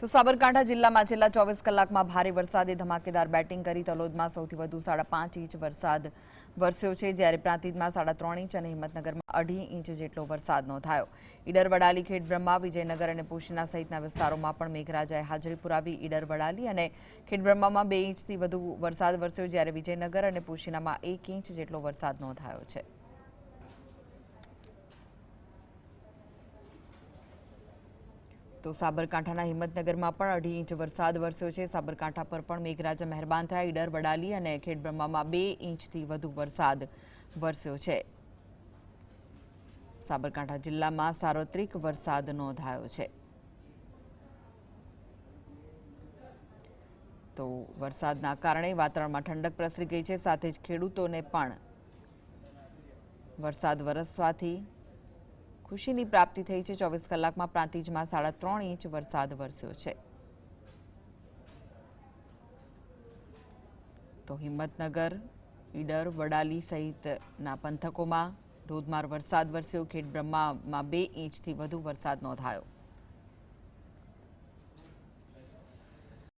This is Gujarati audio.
તો સાબરકાંઠા જિલ્લામાં છેલ્લા ચોવીસ કલાકમાં ભારે વરસાદે ધમાકેદાર બેટિંગ કરી. તલોદમાં સૌથી વધુ સાડા પાંચ ઇંચ વરસાદ વરસ્યો છે, જ્યારે પ્રાંતિજમાં સાડા ત્રણ ઇંચ અને હિંમતનગરમાં અઢી ઇંચ જેટલો વરસાદ નોંધાયો. ઈડર વડાલી, ખેડ બ્રહ્મા, વિજયનગર અને પુશીના સહિતના વિસ્તારોમાં પણ મેઘરાજાએ હાજરી પુરાવી ઈડર વડાલી અને ખેડબ્રહ્મામાં બે ઇંચથી વધુ વરસાદ વરસ્યો, જ્યારે વિજયનગર અને પુશીનામાં એક ઇંચ જેટલો વરસાદ નોંધાયો છે. તો સાબરકાંઠાના હિંમતનગરમાં પણ અઢી ઇંચ વરસાદ વરસ્યો છે. સાબરકાંઠા પર પણ મેઘરાજા મહેરબાન થયા, ઈડર, વડાલી અને ખેડબ્રહ્મામાં બે ઇંચથી વધુ વરસાદ વરસ્યો છે. સાબરકાંઠા જિલ્લામાં સાર્વત્રિક વરસાદ નોંધાયો છે. તો વરસાદના કારણે વાતાવરણમાં ઠંડક પ્રસરી ગઈ છે. સાથે જ ખેડૂતોને પણ વરસાદ વરસવાથી ખુશીની પ્રાપ્તિ થઈ છે. ચોવીસ કલાકમાં પ્રાંતિજમાં સાડા ત્રણ ઇંચ વરસાદ વરસ્યો છે. તો હિંમતનગર, ઈડર, વડાલી સહિતના પંથકોમાં ધોધમાર વરસાદ વરસ્યો. ખેડબ્રહ્મામાં બે ઇંચથી વધુ વરસાદ નોંધાયો.